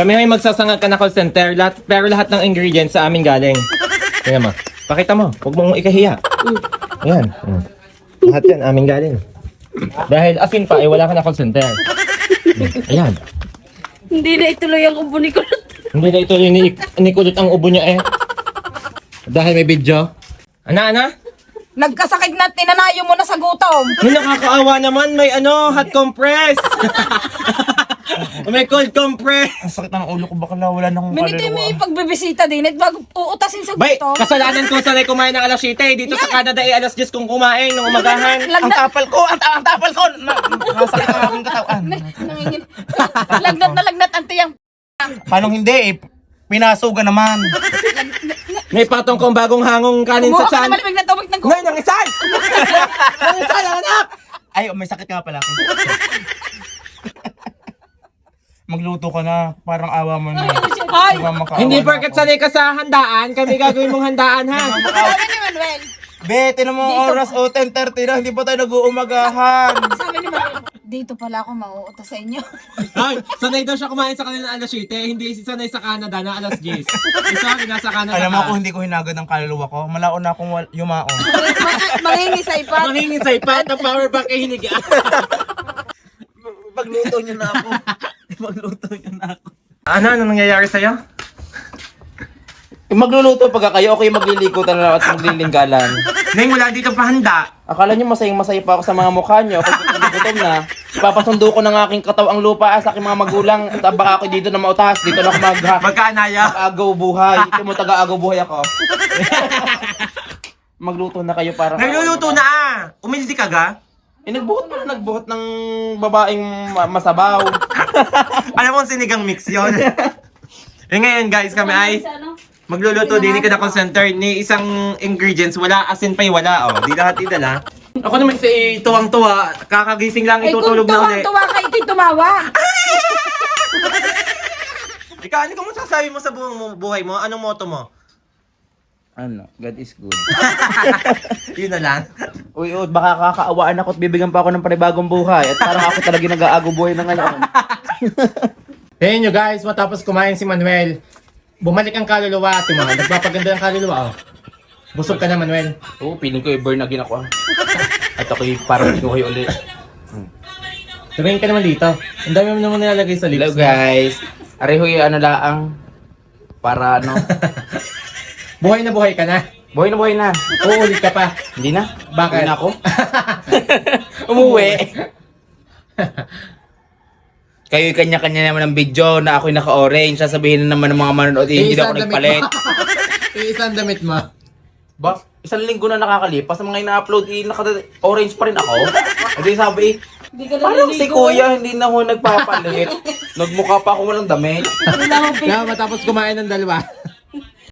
Kami ay magsasangag ka na call center, lahat, pero lahat ng ingredients sa amin galing. Tingnan mo. Pakita mo. Huwag mong ikahiya. Ayan. Mm. Lahat yan, amin galing. Dahil asin pa, eh wala ka na call center. Ayan. Hindi na ituloy ang ubo ni Kulot. Hindi na ito ni, ni Kulot ang ubo niya eh. Dahil may video. Ana, ana? Nagkasakit na, tinanayo mo na sa gutom. May nakakaawa naman, may ano, hot compress. may cold compress. Ang sakit ng ulo ko, baka wala na akong Minute may kaluluwa. pagbibisita din at bago uutasin sa Bay, gutom. kasalanan ko sanay kumain ng alas 7. Dito sa Canada ay alas 10 kung kumain ng umagahan. Ang Lagnat, tapal ko! Ang, ta- ang tapal ko! Na, nasakit ang aking katawan. nangingin. lagnat na lagnat ang tiyang. Paano hindi eh? Pinasugan naman. May patong kong bagong hangong kanin Kumuha sa ka tiyan. na malamig na tubig ng Ngayon, ang isan! ang isan, ang anak! Ay, may sakit nga pala ako. Magluto ka na. Parang awa mo na. Ay! Hindi porket ako. sanay ka sa handaan, kami gagawin mong handaan ha. Sabi ni Manuel. Be, tinan mo ang oras o 10.30 na. Hindi pa tayo nag-uumagahan. Sabi ni Manuel. Dito pala ako mauuta sa inyo. Ay, sanay daw siya kumain sa kanila alas 7, hindi si sanay sa Canada na alas 10. Isa, nasa Canada Alam mo ka. kung hindi ko hinagad ang kaluluwa ko, malaon na akong wal- yumaong. Mga- Mangingisay pa. Mangingisay pa ang power bank ay hinigaan. Pagluto niyo na ako. Pagluto niyo na ako. ano, ano nangyayari sa'yo? Magluluto pagka kayo, yung maglilikutan na at maglilinggalan. Neng wala dito pa handa. Akala niyo masayang masaya pa ako sa mga mukha niyo. Pag gutom na, ipapasundo ko ng aking katawang lupa sa aking mga magulang. At baka ako dito na mautas. Dito na ako mag Magkaanaya. agaw buhay. Ito mo taga-agaw buhay ako. Magluto na kayo para Nagluluto na ah. Umildi ka ga? Eh, nagbuhot pa na nagbuhot ng babaeng ma- masabaw. Alam mo, sinigang mix yon. eh ngayon guys, kami ay magluluto din ka na call center ni isang ingredients. Wala, asin pa'y wala. Oh. Di lahat idala. Ako naman si tuwang-tuwa. Kakagising lang Ay kung itutulog na ulit. tuwang-tuwa ka, ito'y tumawa. Ikaw, ano kung masasabi mo sa buong buhay mo? Anong motto mo? ano? God is good. Yun na lang. Uy, oh, baka kakaawaan ako at bibigyan pa ako ng panibagong buhay. At parang ako talaga nag-aago buhay na ngayon. Ayun nyo guys, matapos kumain si Manuel, bumalik ang kaluluwa. Mo, nagpapaganda ang kaluluwa. Oh. Busog ka na, Manuel. Oo, feeling ko i-burn na gin ako. ah. At ako'y parang kinuhay ulit. Tumingin ka naman dito. Ang dami mo naman nilalagay sa lips. Hello mo. guys. Arehoy ano laang para ano. Buhay na buhay ka na. Buhay na buhay na. Uulit ka pa. Hindi na. Bakit? Hindi na ako. Umuwi. Kayo kanya-kanya naman ng video na ako'y naka-orange. Sasabihin na naman ng mga manonood, eh, hindi na ako nagpalit. Iisang damit mo. Ba, isang linggo na nakakalipas na mga ina-upload, eh, naka-orange pa rin ako. Hindi sabi, eh, Hindi ka parang si naliligo. kuya hindi na ako nagpapalit. Nagmukha pa ako walang damit. Kaya matapos kumain ng dalawa.